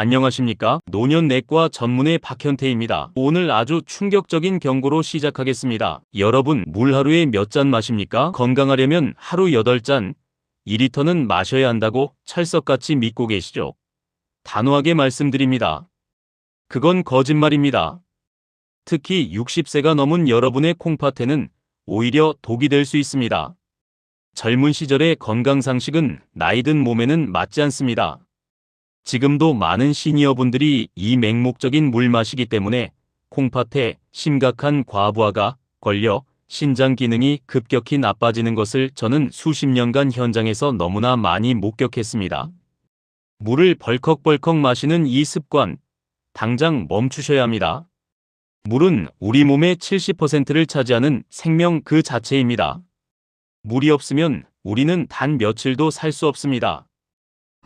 안녕하십니까? 노년내과 전문의 박현태입니다. 오늘 아주 충격적인 경고로 시작하겠습니다. 여러분, 물 하루에 몇 잔 마십니까? 건강하려면 하루 8잔, 2리터는 마셔야 한다고 철석같이 믿고 계시죠? 단호하게 말씀드립니다. 그건 거짓말입니다. 특히 60세가 넘은 여러분의 콩팥에는 오히려 독이 될 수 있습니다. 젊은 시절의 건강상식은 나이든 몸에는 맞지 않습니다. 지금도 많은 시니어분들이 이 맹목적인 물 마시기 때문에 콩팥에 심각한 과부하가 걸려 신장 기능이 급격히 나빠지는 것을 저는 수십 년간 현장에서 너무나 많이 목격했습니다. 물을 벌컥벌컥 마시는 이 습관, 당장 멈추셔야 합니다. 물은 우리 몸의 70%를 차지하는 생명 그 자체입니다. 물이 없으면 우리는 단 며칠도 살 수 없습니다.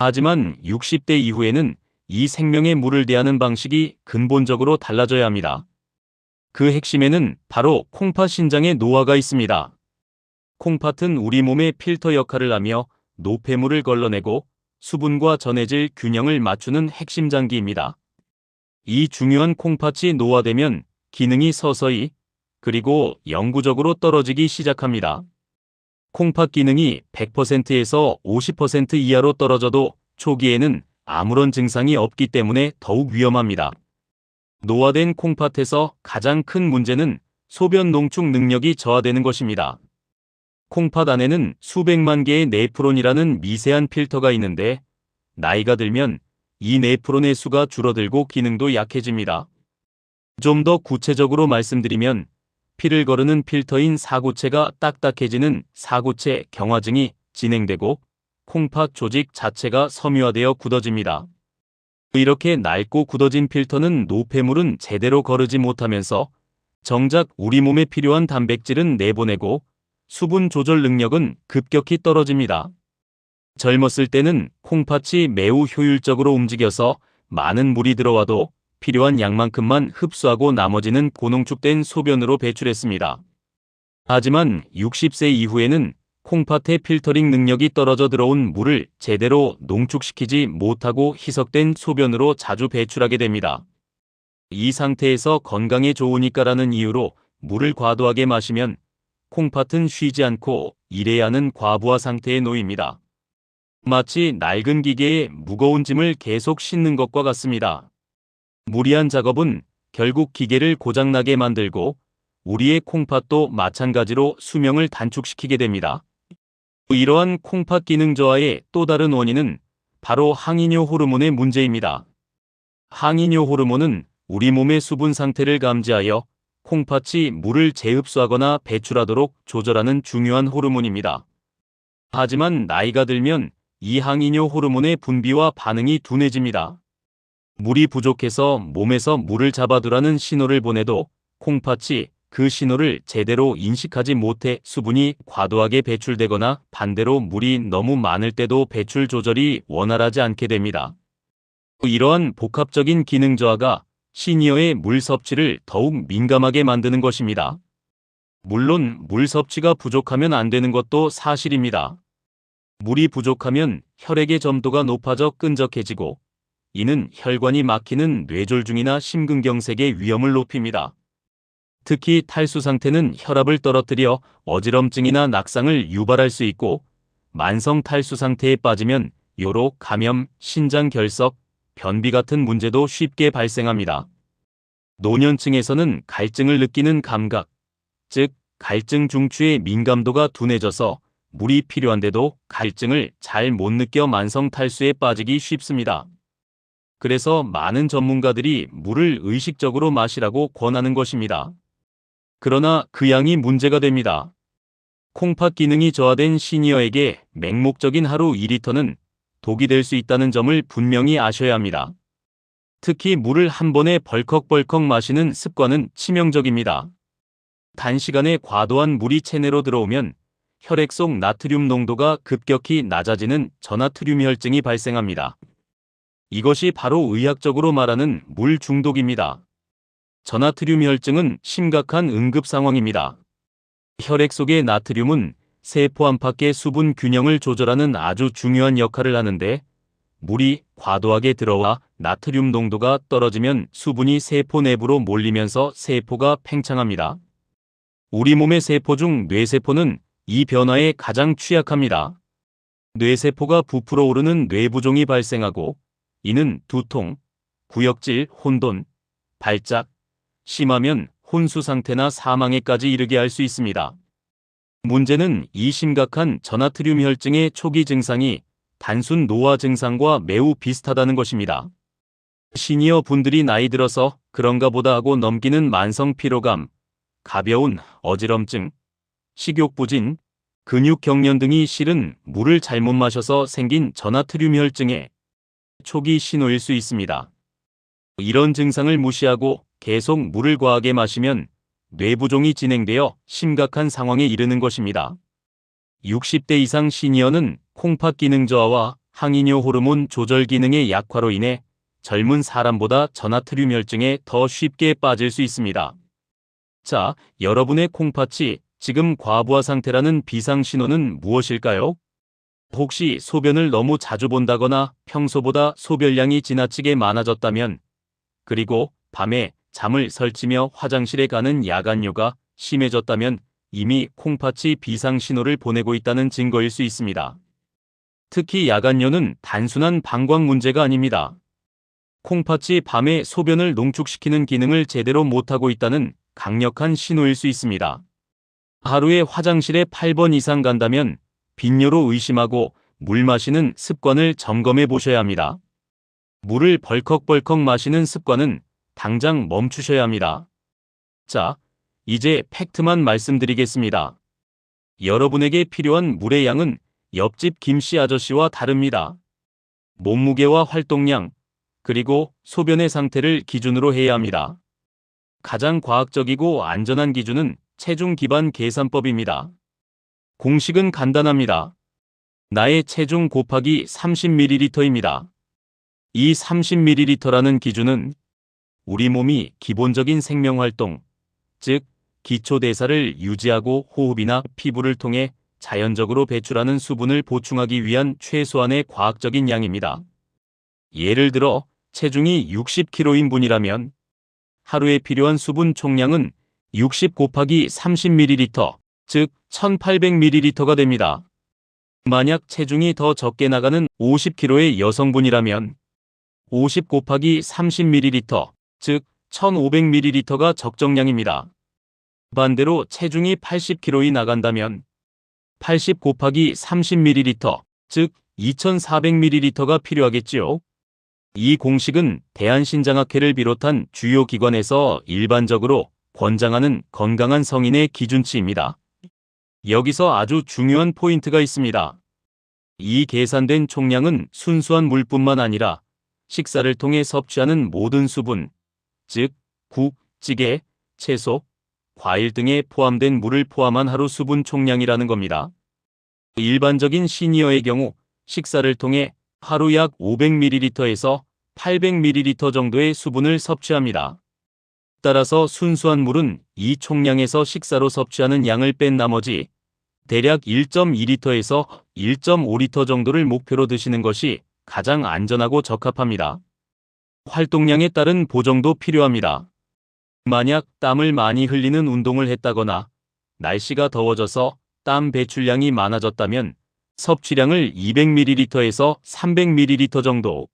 하지만 60대 이후에는 이 생명의 물을 대하는 방식이 근본적으로 달라져야 합니다. 그 핵심에는 바로 콩팥 신장의 노화가 있습니다. 콩팥은 우리 몸의 필터 역할을 하며 노폐물을 걸러내고 수분과 전해질 균형을 맞추는 핵심 장기입니다. 이 중요한 콩팥이 노화되면 기능이 서서히 그리고 영구적으로 떨어지기 시작합니다. 콩팥 기능이 100%에서 50% 이하로 떨어져도 초기에는 아무런 증상이 없기 때문에 더욱 위험합니다. 노화된 콩팥에서 가장 큰 문제는 소변 농축 능력이 저하되는 것입니다. 콩팥 안에는 수백만 개의 네프론이라는 미세한 필터가 있는데 나이가 들면 이 네프론의 수가 줄어들고 기능도 약해집니다. 좀 더 구체적으로 말씀드리면 피를 거르는 필터인 사구체가 딱딱해지는 사구체 경화증이 진행되고 콩팥 조직 자체가 섬유화되어 굳어집니다. 이렇게 낡고 굳어진 필터는 노폐물은 제대로 거르지 못하면서 정작 우리 몸에 필요한 단백질은 내보내고 수분 조절 능력은 급격히 떨어집니다. 젊었을 때는 콩팥이 매우 효율적으로 움직여서 많은 물이 들어와도 필요한 양만큼만 흡수하고 나머지는 고농축된 소변으로 배출했습니다. 하지만 60세 이후에는 콩팥의 필터링 능력이 떨어져 들어온 물을 제대로 농축시키지 못하고 희석된 소변으로 자주 배출하게 됩니다. 이 상태에서 건강에 좋으니까라는 이유로 물을 과도하게 마시면 콩팥은 쉬지 않고 일해야 하는 과부하 상태에 놓입니다. 마치 낡은 기계에 무거운 짐을 계속 싣는 것과 같습니다. 무리한 작업은 결국 기계를 고장나게 만들고 우리의 콩팥도 마찬가지로 수명을 단축시키게 됩니다. 이러한 콩팥 기능 저하의 또 다른 원인은 바로 항이뇨 호르몬의 문제입니다. 항이뇨 호르몬은 우리 몸의 수분 상태를 감지하여 콩팥이 물을 재흡수하거나 배출하도록 조절하는 중요한 호르몬입니다. 하지만 나이가 들면 이 항이뇨 호르몬의 분비와 반응이 둔해집니다. 물이 부족해서 몸에서 물을 잡아두라는 신호를 보내도 콩팥이 그 신호를 제대로 인식하지 못해 수분이 과도하게 배출되거나 반대로 물이 너무 많을 때도 배출 조절이 원활하지 않게 됩니다. 이러한 복합적인 기능 저하가 시니어의 물 섭취를 더욱 민감하게 만드는 것입니다. 물론 물 섭취가 부족하면 안 되는 것도 사실입니다. 물이 부족하면 혈액의 점도가 높아져 끈적해지고 이는 혈관이 막히는 뇌졸중이나 심근경색의 위험을 높입니다. 특히 탈수 상태는 혈압을 떨어뜨려 어지럼증이나 낙상을 유발할 수 있고 만성 탈수 상태에 빠지면 요로, 감염, 신장 결석, 변비 같은 문제도 쉽게 발생합니다. 노년층에서는 갈증을 느끼는 감각, 즉 갈증 중추의 민감도가 둔해져서 물이 필요한데도 갈증을 잘 못 느껴 만성 탈수에 빠지기 쉽습니다. 그래서 많은 전문가들이 물을 의식적으로 마시라고 권하는 것입니다. 그러나 그 양이 문제가 됩니다. 콩팥 기능이 저하된 시니어에게 맹목적인 하루 2리터는 독이 될 수 있다는 점을 분명히 아셔야 합니다. 특히 물을 한 번에 벌컥벌컥 마시는 습관은 치명적입니다. 단시간에 과도한 물이 체내로 들어오면 혈액 속 나트륨 농도가 급격히 낮아지는 저나트륨 혈증이 발생합니다. 이것이 바로 의학적으로 말하는 물 중독입니다. 저나트륨 혈증은 심각한 응급 상황입니다. 혈액 속의 나트륨은 세포 안팎의 수분 균형을 조절하는 아주 중요한 역할을 하는데 물이 과도하게 들어와 나트륨 농도가 떨어지면 수분이 세포 내부로 몰리면서 세포가 팽창합니다. 우리 몸의 세포 중 뇌세포는 이 변화에 가장 취약합니다. 뇌세포가 부풀어 오르는 뇌부종이 발생하고 이는 두통, 구역질, 혼돈, 발작, 심하면 혼수 상태나 사망에까지 이르게 할 수 있습니다. 문제는 이 심각한 전하트륨 혈증의 초기 증상이 단순 노화 증상과 매우 비슷하다는 것입니다. 시니어 분들이 나이 들어서 그런가 보다 하고 넘기는 만성 피로감, 가벼운 어지럼증, 식욕 부진, 근육 경련 등이 실은 물을 잘못 마셔서 생긴 전하트륨 혈증의 초기 신호일 수 있습니다. 이런 증상을 무시하고 계속 물을 과하게 마시면 뇌부종이 진행되어 심각한 상황에 이르는 것입니다. 60대 이상 시니어는 콩팥 기능 저하와 항이뇨 호르몬 조절 기능의 약화로 인해 젊은 사람보다 전하트륨 혈증에 더 쉽게 빠질 수 있습니다. 자, 여러분의 콩팥이 지금 과부하 상태라는 비상 신호는 무엇일까요? 혹시 소변을 너무 자주 본다거나 평소보다 소변량이 지나치게 많아졌다면, 그리고 밤에 잠을 설치며 화장실에 가는 야간뇨가 심해졌다면 이미 콩팥이 비상 신호를 보내고 있다는 증거일 수 있습니다. 특히 야간뇨는 단순한 방광 문제가 아닙니다. 콩팥이 밤에 소변을 농축시키는 기능을 제대로 못하고 있다는 강력한 신호일 수 있습니다. 하루에 화장실에 8번 이상 간다면 빈뇨로 의심하고 물 마시는 습관을 점검해 보셔야 합니다. 물을 벌컥벌컥 마시는 습관은 당장 멈추셔야 합니다. 자, 이제 팩트만 말씀드리겠습니다. 여러분에게 필요한 물의 양은 옆집 김씨 아저씨와 다릅니다. 몸무게와 활동량, 그리고 소변의 상태를 기준으로 해야 합니다. 가장 과학적이고 안전한 기준은 체중 기반 계산법입니다. 공식은 간단합니다. 나의 체중 곱하기 30ml입니다. 이 30ml라는 기준은 우리 몸이 기본적인 생명활동, 즉 기초대사를 유지하고 호흡이나 피부를 통해 자연적으로 배출하는 수분을 보충하기 위한 최소한의 과학적인 양입니다. 예를 들어 체중이 60kg인 분이라면 하루에 필요한 수분 총량은 60 곱하기 30ml, 즉 1800ml가 됩니다. 만약 체중이 더 적게 나가는 50kg의 여성분이라면 50 곱하기 30ml, 즉 1500ml가 적정량입니다. 반대로 체중이 80kg이 나간다면 80 곱하기 30ml, 즉 2400ml가 필요하겠지요. 이 공식은 대한신장학회를 비롯한 주요 기관에서 일반적으로 권장하는 건강한 성인의 기준치입니다. 여기서 아주 중요한 포인트가 있습니다. 이 계산된 총량은 순수한 물뿐만 아니라 식사를 통해 섭취하는 모든 수분, 즉 국, 찌개, 채소, 과일 등에 포함된 물을 포함한 하루 수분 총량이라는 겁니다. 일반적인 시니어의 경우 식사를 통해 하루 약 500ml에서 800ml 정도의 수분을 섭취합니다. 따라서 순수한 물은 이 총량에서 식사로 섭취하는 양을 뺀 나머지 대략 1.2리터에서 1.5리터 정도를 목표로 드시는 것이 가장 안전하고 적합합니다. 활동량에 따른 보정도 필요합니다. 만약 땀을 많이 흘리는 운동을 했다거나 날씨가 더워져서 땀 배출량이 많아졌다면 섭취량을 200ml에서 300ml 정도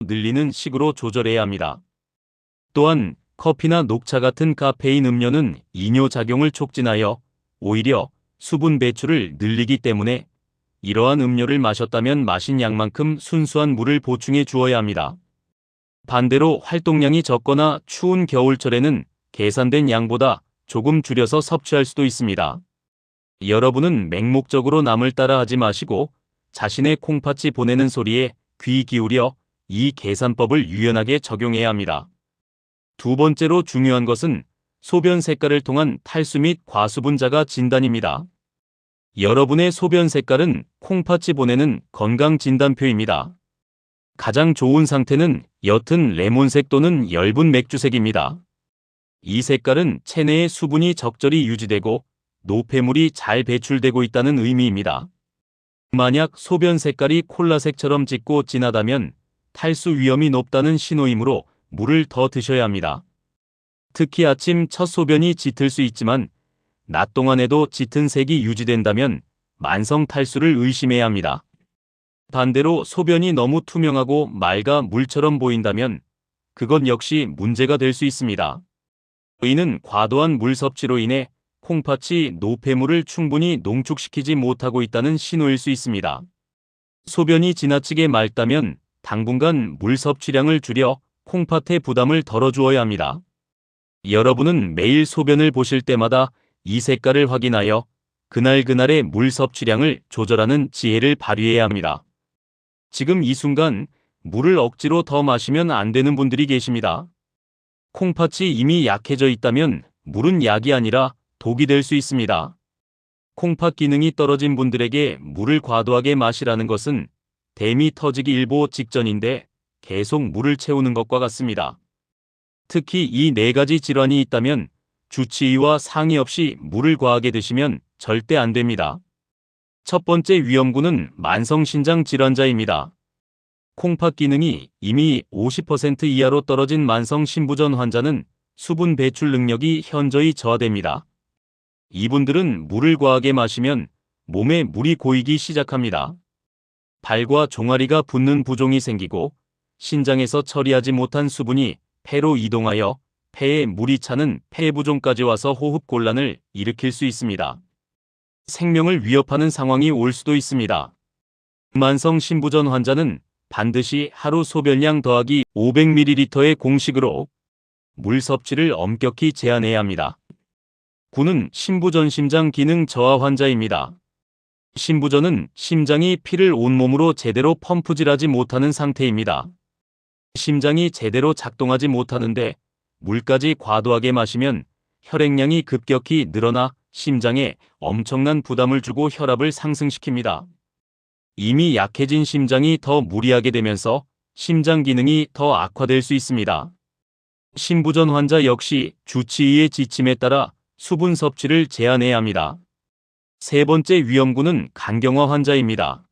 늘리는 식으로 조절해야 합니다. 또한 커피나 녹차 같은 카페인 음료는 이뇨 작용을 촉진하여 오히려 수분 배출을 늘리기 때문에 이러한 음료를 마셨다면 마신 양만큼 순수한 물을 보충해 주어야 합니다. 반대로 활동량이 적거나 추운 겨울철에는 계산된 양보다 조금 줄여서 섭취할 수도 있습니다. 여러분은 맹목적으로 남을 따라 하지 마시고 자신의 콩팥이 보내는 소리에 귀 기울여 이 계산법을 유연하게 적용해야 합니다. 두 번째로 중요한 것은 소변 색깔을 통한 탈수 및 과수분자가 진단입니다. 여러분의 소변 색깔은 콩팥이 보내는 건강 진단표입니다. 가장 좋은 상태는 옅은 레몬색 또는 엷은 맥주색입니다. 이 색깔은 체내의 수분이 적절히 유지되고 노폐물이 잘 배출되고 있다는 의미입니다. 만약 소변 색깔이 콜라색처럼 짙고 진하다면 탈수 위험이 높다는 신호이므로 물을 더 드셔야 합니다. 특히 아침 첫 소변이 짙을 수 있지만 낮 동안에도 짙은 색이 유지된다면 만성 탈수를 의심해야 합니다. 반대로 소변이 너무 투명하고 맑아 물처럼 보인다면 그것 역시 문제가 될 수 있습니다. 이는 과도한 물 섭취로 인해 콩팥이 노폐물을 충분히 농축시키지 못하고 있다는 신호일 수 있습니다. 소변이 지나치게 맑다면 당분간 물 섭취량을 줄여 콩팥의 부담을 덜어주어야 합니다. 여러분은 매일 소변을 보실 때마다 이 색깔을 확인하여 그날그날의 물 섭취량을 조절하는 지혜를 발휘해야 합니다. 지금 이 순간 물을 억지로 더 마시면 안 되는 분들이 계십니다. 콩팥이 이미 약해져 있다면 물은 약이 아니라 독이 될 수 있습니다. 콩팥 기능이 떨어진 분들에게 물을 과도하게 마시라는 것은 댐이 터지기 일보 직전인데 계속 물을 채우는 것과 같습니다. 특히 이 네 가지 질환이 있다면 주치의와 상의 없이 물을 과하게 드시면 절대 안 됩니다. 첫 번째 위험군은 만성신장 질환자입니다. 콩팥 기능이 이미 50% 이하로 떨어진 만성 신부전 환자는 수분 배출 능력이 현저히 저하됩니다. 이분들은 물을 과하게 마시면 몸에 물이 고이기 시작합니다. 발과 종아리가 붓는 부종이 생기고 신장에서 처리하지 못한 수분이 폐로 이동하여 폐에 물이 차는 폐부종까지 와서 호흡 곤란을 일으킬 수 있습니다. 생명을 위협하는 상황이 올 수도 있습니다. 만성 신부전 환자는 반드시 하루 소변량 더하기 500ml의 공식으로 물 섭취를 엄격히 제한해야 합니다. 9는 신부전 심장 기능 저하 환자입니다. 신부전은 심장이 피를 온몸으로 제대로 펌프질하지 못하는 상태입니다. 심장이 제대로 작동하지 못하는데 물까지 과도하게 마시면 혈액량이 급격히 늘어나 심장에 엄청난 부담을 주고 혈압을 상승시킵니다. 이미 약해진 심장이 더 무리하게 되면서 심장 기능이 더 악화될 수 있습니다. 신부전 환자 역시 주치의의 지침에 따라 수분 섭취를 제한해야 합니다. 세 번째 위험군은 간경화 환자입니다.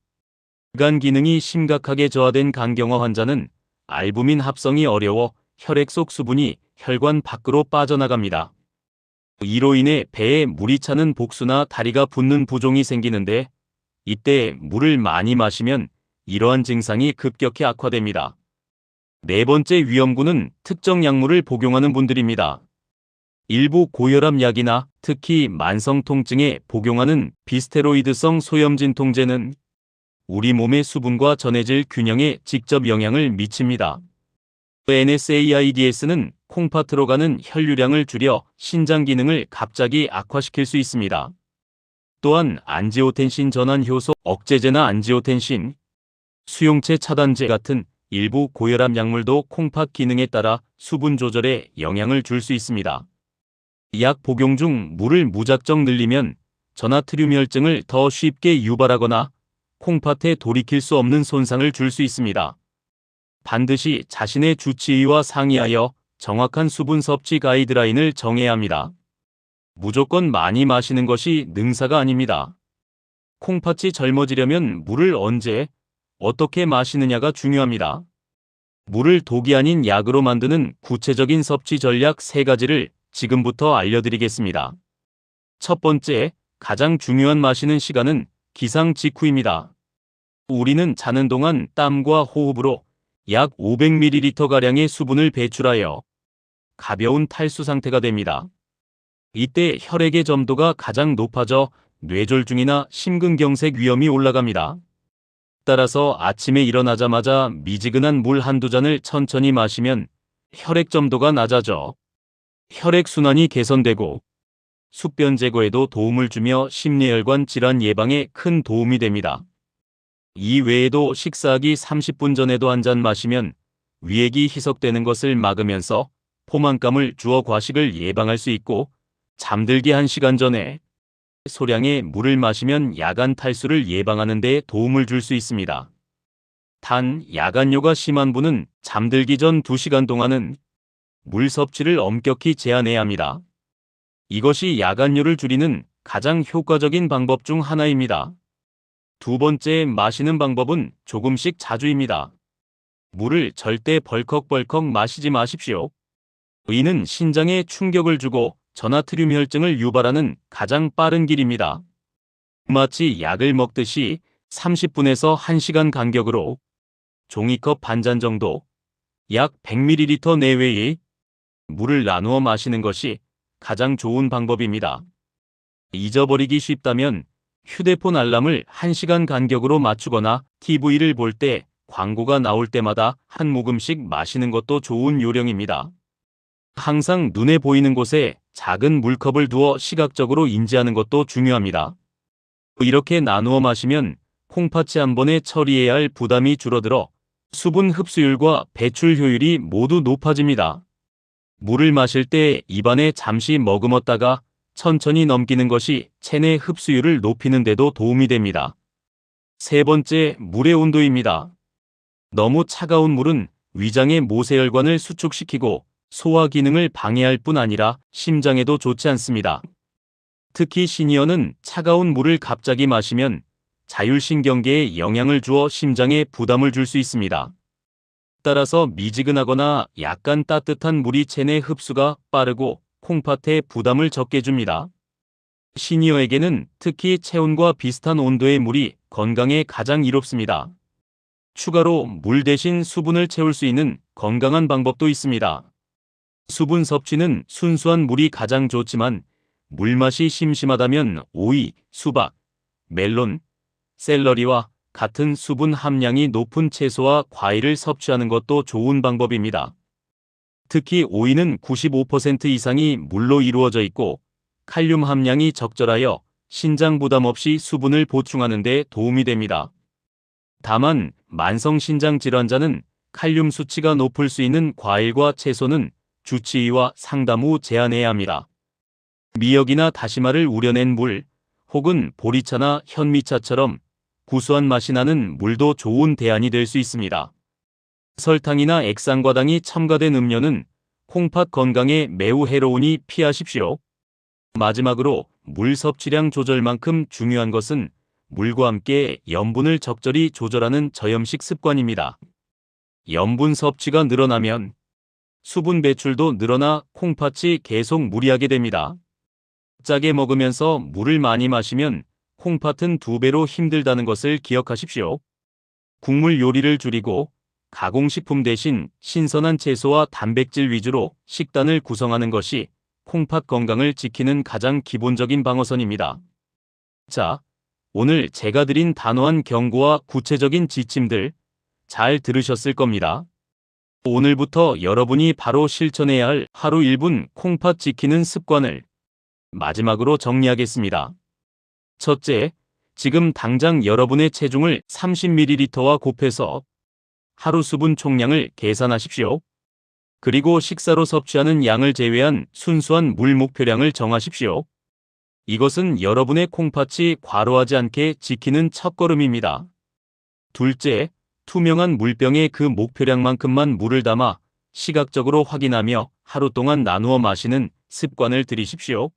간 기능이 심각하게 저하된 간경화 환자는 알부민 합성이 어려워 혈액 속 수분이 혈관 밖으로 빠져나갑니다. 이로 인해 배에 물이 차는 복수나 다리가 붓는 부종이 생기는데 이때 물을 많이 마시면 이러한 증상이 급격히 악화됩니다. 네 번째 위험군은 특정 약물을 복용하는 분들입니다. 일부 고혈압 약이나 특히 만성 통증에 복용하는 비스테로이드성 소염진 통제는 우리 몸의 수분과 전해질 균형에 직접 영향을 미칩니다. NSAIDS는 콩팥으로 가는 혈류량을 줄여 신장 기능을 갑자기 악화시킬 수 있습니다. 또한 안지오텐신 전환 효소 억제제나 안지오텐신, 수용체 차단제 같은 일부 고혈압 약물도 콩팥 기능에 따라 수분 조절에 영향을 줄 수 있습니다. 약 복용 중 물을 무작정 늘리면 전하트륨 혈증을 더 쉽게 유발하거나 콩팥에 돌이킬 수 없는 손상을 줄 수 있습니다. 반드시 자신의 주치의와 상의하여 정확한 수분 섭취 가이드라인을 정해야 합니다. 무조건 많이 마시는 것이 능사가 아닙니다. 콩팥이 젊어지려면 물을 언제, 어떻게 마시느냐가 중요합니다. 물을 독이 아닌 약으로 만드는 구체적인 섭취 전략 3가지를 지금부터 알려드리겠습니다. 첫 번째, 가장 중요한 마시는 시간은 기상 직후입니다. 우리는 자는 동안 땀과 호흡으로 약 500ml가량의 수분을 배출하여 가벼운 탈수 상태가 됩니다. 이때 혈액의 점도가 가장 높아져 뇌졸중이나 심근경색 위험이 올라갑니다. 따라서 아침에 일어나자마자 미지근한 물 한두 잔을 천천히 마시면 혈액 점도가 낮아져 혈액순환이 개선되고 숙변 제거에도 도움을 주며 심뇌혈관 질환 예방에 큰 도움이 됩니다. 이 외에도 식사하기 30분 전에도 한 잔 마시면 위액이 희석되는 것을 막으면서 포만감을 주어 과식을 예방할 수 있고 잠들기 1시간 전에 소량의 물을 마시면 야간 탈수를 예방하는 데 도움을 줄 수 있습니다. 단, 야간요가 심한 분은 잠들기 전 2시간 동안은 물 섭취를 엄격히 제한해야 합니다. 이것이 야간요를 줄이는 가장 효과적인 방법 중 하나입니다. 두 번째 마시는 방법은 조금씩 자주입니다. 물을 절대 벌컥벌컥 마시지 마십시오. 이는 신장에 충격을 주고 전하트륨 혈증을 유발하는 가장 빠른 길입니다. 마치 약을 먹듯이 30분에서 1시간 간격으로 종이컵 반 잔 정도 약 100ml 내외의 물을 나누어 마시는 것이 가장 좋은 방법입니다. 잊어버리기 쉽다면 휴대폰 알람을 1시간 간격으로 맞추거나 TV를 볼 때 광고가 나올 때마다 한 모금씩 마시는 것도 좋은 요령입니다. 항상 눈에 보이는 곳에 작은 물컵을 두어 시각적으로 인지하는 것도 중요합니다. 이렇게 나누어 마시면 콩팥이 한 번에 처리해야 할 부담이 줄어들어 수분 흡수율과 배출 효율이 모두 높아집니다. 물을 마실 때 입안에 잠시 머금었다가 천천히 넘기는 것이 체내 흡수율을 높이는 데도 도움이 됩니다. 세 번째, 물의 온도입니다. 너무 차가운 물은 위장의 모세혈관을 수축시키고 소화 기능을 방해할 뿐 아니라 심장에도 좋지 않습니다. 특히 시니어는 차가운 물을 갑자기 마시면 자율신경계에 영향을 주어 심장에 부담을 줄 수 있습니다. 따라서 미지근하거나 약간 따뜻한 물이 체내 흡수가 빠르고 콩팥에 부담을 적게 줍니다. 시니어에게는 특히 체온과 비슷한 온도의 물이 건강에 가장 이롭습니다. 추가로 물 대신 수분을 채울 수 있는 건강한 방법도 있습니다. 수분 섭취는 순수한 물이 가장 좋지만 물맛이 심심하다면 오이, 수박, 멜론, 샐러리와 같은 수분 함량이 높은 채소와 과일을 섭취하는 것도 좋은 방법입니다. 특히 오이는 95% 이상이 물로 이루어져 있고 칼륨 함량이 적절하여 신장 부담 없이 수분을 보충하는 데 도움이 됩니다. 다만 만성 신장 질환자는 칼륨 수치가 높을 수 있는 과일과 채소는 주치의와 상담 후 제한해야 합니다. 미역이나 다시마를 우려낸 물 혹은 보리차나 현미차처럼 구수한 맛이 나는 물도 좋은 대안이 될 수 있습니다. 설탕이나 액상과당이 첨가된 음료는 콩팥 건강에 매우 해로우니 피하십시오. 마지막으로 물 섭취량 조절만큼 중요한 것은 물과 함께 염분을 적절히 조절하는 저염식 습관입니다. 염분 섭취가 늘어나면 수분 배출도 늘어나 콩팥이 계속 무리하게 됩니다. 짜게 먹으면서 물을 많이 마시면 콩팥은 두 배로 힘들다는 것을 기억하십시오. 국물 요리를 줄이고 가공식품 대신 신선한 채소와 단백질 위주로 식단을 구성하는 것이 콩팥 건강을 지키는 가장 기본적인 방어선입니다. 자, 오늘 제가 드린 단호한 경고와 구체적인 지침들 잘 들으셨을 겁니다. 오늘부터 여러분이 바로 실천해야 할 하루 1분 콩팥 지키는 습관을 마지막으로 정리하겠습니다. 첫째, 지금 당장 여러분의 체중을 30ml와 곱해서 하루 수분 총량을 계산하십시오. 그리고 식사로 섭취하는 양을 제외한 순수한 물 목표량을 정하십시오. 이것은 여러분의 콩팥이 과로하지 않게 지키는 첫걸음입니다. 둘째, 투명한 물병에 그 목표량만큼만 물을 담아 시각적으로 확인하며 하루 동안 나누어 마시는 습관을 들이십시오.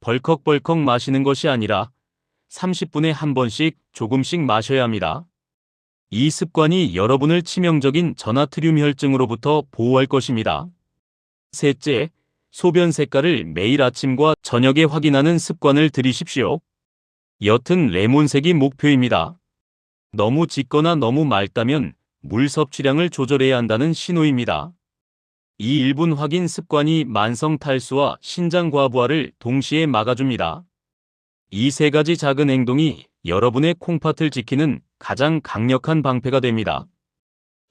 벌컥벌컥 마시는 것이 아니라 30분에 한 번씩 조금씩 마셔야 합니다. 이 습관이 여러분을 치명적인 전하트륨 혈증으로부터 보호할 것입니다. 셋째, 소변 색깔을 매일 아침과 저녁에 확인하는 습관을 들이십시오. 옅은 레몬색이 목표입니다. 너무 짙거나 너무 맑다면 물 섭취량을 조절해야 한다는 신호입니다. 이 1분 확인 습관이 만성 탈수와 신장 과부하를 동시에 막아줍니다. 이 세 가지 작은 행동이 여러분의 콩팥을 지키는 가장 강력한 방패가 됩니다.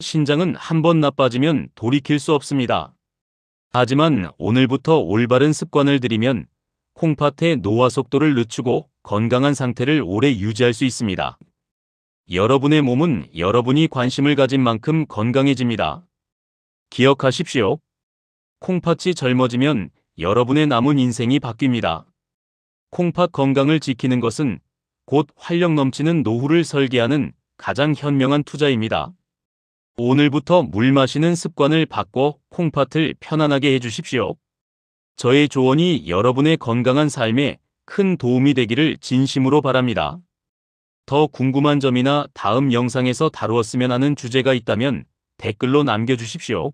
신장은 한 번 나빠지면 돌이킬 수 없습니다. 하지만 오늘부터 올바른 습관을 들이면 콩팥의 노화 속도를 늦추고 건강한 상태를 오래 유지할 수 있습니다. 여러분의 몸은 여러분이 관심을 가진 만큼 건강해집니다. 기억하십시오. 콩팥이 젊어지면 여러분의 남은 인생이 바뀝니다. 콩팥 건강을 지키는 것은 곧 활력 넘치는 노후를 설계하는 가장 현명한 투자입니다. 오늘부터 물 마시는 습관을 바꿔 콩팥을 편안하게 해주십시오. 저의 조언이 여러분의 건강한 삶에 큰 도움이 되기를 진심으로 바랍니다. 더 궁금한 점이나 다음 영상에서 다루었으면 하는 주제가 있다면 댓글로 남겨주십시오.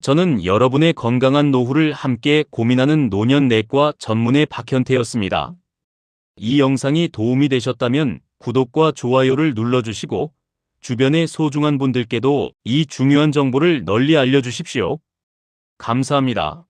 저는 여러분의 건강한 노후를 함께 고민하는 노년내과 전문의 박현태였습니다. 이 영상이 도움이 되셨다면 구독과 좋아요를 눌러주시고 주변의 소중한 분들께도 이 중요한 정보를 널리 알려주십시오. 감사합니다.